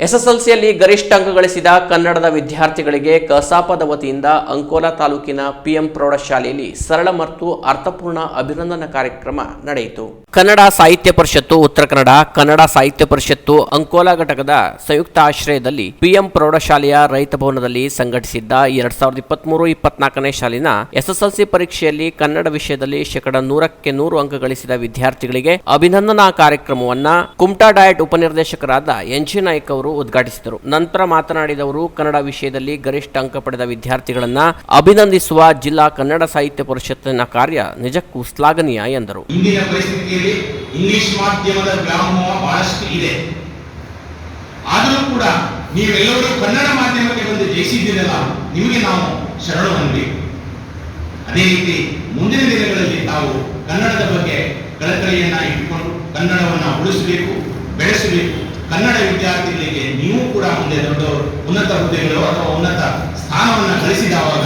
ಎಸ್ಎಸ್ಎಲ್ಸಿಯಲ್ಲಿ ಗರಿಷ್ಠ ಅಂಕ ಗಳಿಸಿದ ಕನ್ನಡದ ವಿದ್ಯಾರ್ಥಿಗಳಿಗೆ ಕಸಾಪದ ವತಿಯಿಂದ ಅಂಕೋಲಾ ತಾಲೂಕಿನ ಪಿಎಂ ಪ್ರೌಢಶಾಲೆಯಲ್ಲಿ ಸರಳ ಮತ್ತು ಅರ್ಥಪೂರ್ಣ ಅಭಿನಂದನಾ ಕಾರ್ಯಕ್ರಮ ನಡೆಯಿತು. ಕನ್ನಡ ಸಾಹಿತ್ಯ ಪರಿಷತ್ತು ಉತ್ತರ ಕನ್ನಡ ಕನ್ನಡ ಸಾಹಿತ್ಯ ಪರಿಷತ್ತು ಅಂಕೋಲಾ ಘಟಕದ ಸಂಯುಕ್ತ ಆಶ್ರಯದಲ್ಲಿ ಪಿಎಂ ಪ್ರೌಢಶಾಲೆಯ ರೈತ ಭವನದಲ್ಲಿ ಸಂಘಟಿಸಿದ್ದ ಎರಡ್ ಸಾವಿರದ ಇಪ್ಪತ್ಮೂರು ಇಪ್ಪತ್ನಾಲ್ಕನೇ ಸಾಲಿನ ಎಸ್ಎಸ್ಎಲ್ಸಿ ಪರೀಕ್ಷೆಯಲ್ಲಿ ಕನ್ನಡ ವಿಷಯದಲ್ಲಿ ಶೇಕಡ ನೂರಕ್ಕೆ ನೂರು ಅಂಕ ಗಳಿಸಿದ ವಿದ್ಯಾರ್ಥಿಗಳಿಗೆ ಅಭಿನಂದನಾ ಕಾರ್ಯಕ್ರಮವನ್ನ ಕುಮಟಾ ಡಯಟ್ ಉಪನಿರ್ದೇಶಕರಾದ ಎನ್ ಜಿ ನಾಯ್ಕ್ ಅವರು ಉದ್ಘಾಟಿಸಿದರು. ನಂತರ ಮಾತನಾಡಿದವರು, ಕನ್ನಡ ವಿಷಯದಲ್ಲಿ ಗರಿಷ್ಠ ಅಂಕ ಪಡೆದ ವಿದ್ಯಾರ್ಥಿಗಳನ್ನು ಅಭಿನಂದಿಸುವ ಜಿಲ್ಲಾ ಕನ್ನಡ ಸಾಹಿತ್ಯ ಪರಿಷತ್ತಿನ ಕಾರ್ಯ ನಿಜಕ್ಕೂ ಶ್ಲಾಘನೀಯ ಎಂದರು. ಇಂದಿನ ಪರಿಸ್ಥಿತಿಯಲ್ಲಿ ಇಂಗ್ಲಿಷ್ ಮಾಧ್ಯಮದ ವ್ಯಾಮೋಹ ಬಹಳಷ್ಟು ಇದೆ. ಆದರೂ ಕೂಡ ನೀವೆಲ್ಲರೂ ಕನ್ನಡ ಮಾಧ್ಯಮಕ್ಕೆ ಬಂದು ಜಯಿಸಿದ್ದೀರಲ್ಲ, ನಿಮಗೆ ನಾವು ಶರಣು ಅನ್ಬೇಕು ಅದೇ ರೀತಿ ಮುಂದಿನ ದಿನಗಳಲ್ಲಿ ತಾವು ಕನ್ನಡದ ಬಗ್ಗೆ ಕಳಕಳಿಯನ್ನ ಇಟ್ಟುಕೊಂಡು ಕನ್ನಡವನ್ನು ಉಳಿಸಬೇಕು, ಬೆಳೆಸಬೇಕು. ಕನ್ನಡ ವಿದ್ಯಾರ್ಥಿಗಳಿಗೆ ನೀವು ಕೂಡ ಮುಂದೆ ದೊಡ್ಡ ಉನ್ನತ ಹುದ್ದೆಗಳು ಅಥವಾ ಉನ್ನತ ಸ್ಥಾನವನ್ನು ಗಳಿಸಿದವಾಗ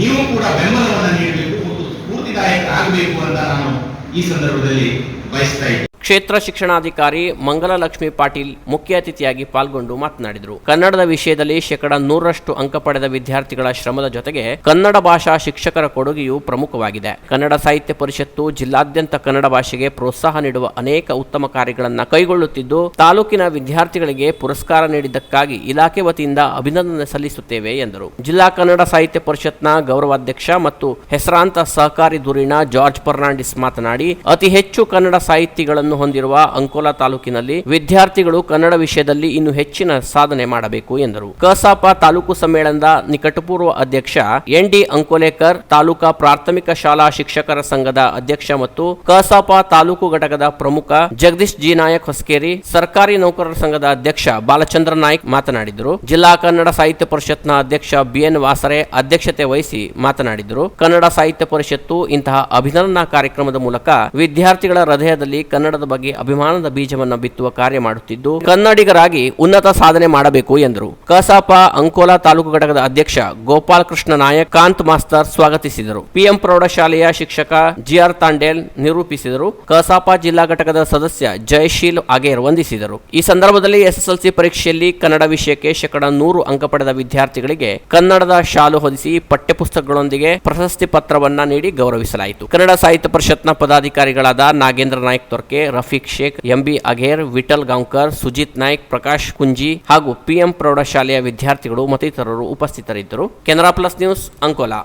ನೀವು ಕೂಡ ಬೆಂಬಲವನ್ನು ನೀಡಬೇಕು ಮತ್ತು ಸ್ಫೂರ್ತಿದಾಯಕರಾಗಬೇಕು ಅಂತ ನಾನು ಈ ಸಂದರ್ಭದಲ್ಲಿ ಬಯಸ್ತಾ ಇದ್ದೇನೆ. ಕ್ಷೇತ್ರ ಶಿಕ್ಷಣಾಧಿಕಾರಿ ಮಂಗಲಲಕ್ಷ್ಮಿ ಪಾಟೀಲ್ ಮುಖ್ಯ ಅತಿಥಿಯಾಗಿ ಪಾಲ್ಗೊಂಡು ಮಾತನಾಡಿದರು. ಕನ್ನಡದ ವಿಷಯದಲ್ಲಿ ಶೇಕಡ ನೂರರಷ್ಟು ಅಂಕ ಪಡೆದ ವಿದ್ಯಾರ್ಥಿಗಳ ಶ್ರಮದ ಜೊತೆಗೆ ಕನ್ನಡ ಭಾಷಾ ಶಿಕ್ಷಕರ ಕೊಡುಗೆಯೂ ಪ್ರಮುಖವಾಗಿದೆ. ಕನ್ನಡ ಸಾಹಿತ್ಯ ಪರಿಷತ್ತು ಜಿಲ್ಲಾದ್ಯಂತ ಕನ್ನಡ ಭಾಷೆಗೆ ಪ್ರೋತ್ಸಾಹ ನೀಡುವ ಅನೇಕ ಉತ್ತಮ ಕಾರ್ಯಗಳನ್ನು ಕೈಗೊಳ್ಳುತ್ತಿದ್ದು, ತಾಲೂಕಿನ ವಿದ್ಯಾರ್ಥಿಗಳಿಗೆ ಪುರಸ್ಕಾರ ನೀಡಿದ್ದಕ್ಕಾಗಿ ಇಲಾಖೆ ವತಿಯಿಂದ ಅಭಿನಂದನೆ ಸಲ್ಲಿಸುತ್ತೇವೆ ಎಂದರು. ಜಿಲ್ಲಾ ಕನ್ನಡ ಸಾಹಿತ್ಯ ಪರಿಷತ್ನ ಗೌರವಾಧ್ಯಕ್ಷ ಮತ್ತು ಹೆಸರಾಂತ ಸಹಕಾರಿ ಧುರೀಣ ಜಾರ್ಜ್ ಫರ್ನಾಂಡಿಸ್ ಮಾತನಾಡಿ, ಅತಿ ಹೆಚ್ಚು ಕನ್ನಡ ಸಾಹಿತಿಗಳನ್ನು ಹೊಂದಿರುವ ಅಂಕೋಲಾ ತಾಲೂಕಿನಲ್ಲಿ ವಿದ್ಯಾರ್ಥಿಗಳು ಕನ್ನಡ ವಿಷಯದಲ್ಲಿ ಇನ್ನು ಹೆಚ್ಚಿನ ಸಾಧನೆ ಮಾಡಬೇಕು ಎಂದರು. ಕಸಾಪ ತಾಲೂಕು ಸಮ್ಮೇಳನದ ನಿಕಟಪೂರ್ವ ಅಧ್ಯಕ್ಷ ಎನ್ ಡಿ ಅಂಕೋಲೇಕರ್, ತಾಲೂಕಾ ಪ್ರಾಥಮಿಕ ಶಾಲಾ ಶಿಕ್ಷಕರ ಸಂಘದ ಅಧ್ಯಕ್ಷ ಮತ್ತು ಕಸಾಪ ತಾಲೂಕು ಘಟಕದ ಪ್ರಮುಖ ಜಗದೀಶ್ ಜಿ ನಾಯಕ್ ಹೊಸಕೇರಿ, ಸರ್ಕಾರಿ ನೌಕರರ ಸಂಘದ ಅಧ್ಯಕ್ಷ ಬಾಲಚಂದ್ರ ನಾಯ್ಕ್ ಮಾತನಾಡಿದರು. ಜಿಲ್ಲಾ ಕನ್ನಡ ಸಾಹಿತ್ಯ ಪರಿಷತ್ನ ಅಧ್ಯಕ್ಷ ಬಿಎನ್ ವಾಸರೆ ಅಧ್ಯಕ್ಷತೆ ವಹಿಸಿ ಮಾತನಾಡಿದರು. ಕನ್ನಡ ಸಾಹಿತ್ಯ ಪರಿಷತ್ತು ಇಂತಹ ಅಭಿನಂದನಾ ಕಾರ್ಯಕ್ರಮದ ಮೂಲಕ ವಿದ್ಯಾರ್ಥಿಗಳ ಹೃದಯದಲ್ಲಿ ಕನ್ನಡದ ಬಗ್ಗೆ ಅಭಿಮಾನದ ಬೀಜವನ್ನು ಬಿತ್ತುವ ಕಾರ್ಯ ಮಾಡುತ್ತಿದ್ದು, ಕನ್ನಡಿಗರಾಗಿ ಉನ್ನತ ಸಾಧನೆ ಮಾಡಬೇಕು ಎಂದರು. ಕಸಾಪ ಅಂಕೋಲಾ ತಾಲೂಕು ಘಟಕದ ಅಧ್ಯಕ್ಷ ಗೋಪಾಲ್ ಕೃಷ್ಣ ನಾಯಕ್, ಕಾಂತ್ ಮಾಸ್ತರ್ ಸ್ವಾಗತಿಸಿದರು. ಪಿಎಂ ಪ್ರೌಢಶಾಲೆಯ ಶಿಕ್ಷಕ ಜಿಆರ್ ತಾಂಡೇಲ್ ನಿರೂಪಿಸಿದರು. ಕಸಾಪ ಜಿಲ್ಲಾ ಘಟಕದ ಸದಸ್ಯ ಜಯಶೀಲ್ ಆಗೇರ್ ವಂದಿಸಿದರು. ಈ ಸಂದರ್ಭದಲ್ಲಿ ಎಸ್ಎಸ್ಎಲ್ಸಿ ಪರೀಕ್ಷೆಯಲ್ಲಿ ಕನ್ನಡ ವಿಷಯಕ್ಕೆ ಶೇಕಡ ನೂರು ಅಂಕ ಪಡೆದ ವಿದ್ಯಾರ್ಥಿಗಳಿಗೆ ಕನ್ನಡದ ಶಾಲು ಹೊದಿಸಿ ಪಠ್ಯಪುಸ್ತಕಗಳೊಂದಿಗೆ ಪ್ರಶಸ್ತಿ ಪತ್ರವನ್ನ ನೀಡಿ ಗೌರವಿಸಲಾಯಿತು. ಕನ್ನಡ ಸಾಹಿತ್ಯ ಪರಿಷತ್ನ ಪದಾಧಿಕಾರಿಗಳಾದ ನಾಗೇಂದ್ರ ನಾಯಕ್ ತೊರ್ಕೆ ರಫೀಕ್ ಶೇಖ್, ಎಂಬಿ ಅಘೇರ್ ವಿಠಲ್ ಗಾಂವ್ಕರ್, ಸುಜಿತ್ ನಾಯ್ಕ್, ಪ್ರಕಾಶ್ ಕುಂಜಿ ಹಾಗೂ ಪಿಎಂ ಪ್ರೌಢಶಾಲೆಯ ವಿದ್ಯಾರ್ಥಿಗಳು ಮತ್ತಿತರರು ಉಪಸ್ಥಿತರಿದ್ದರು. Canara plus news Ankola.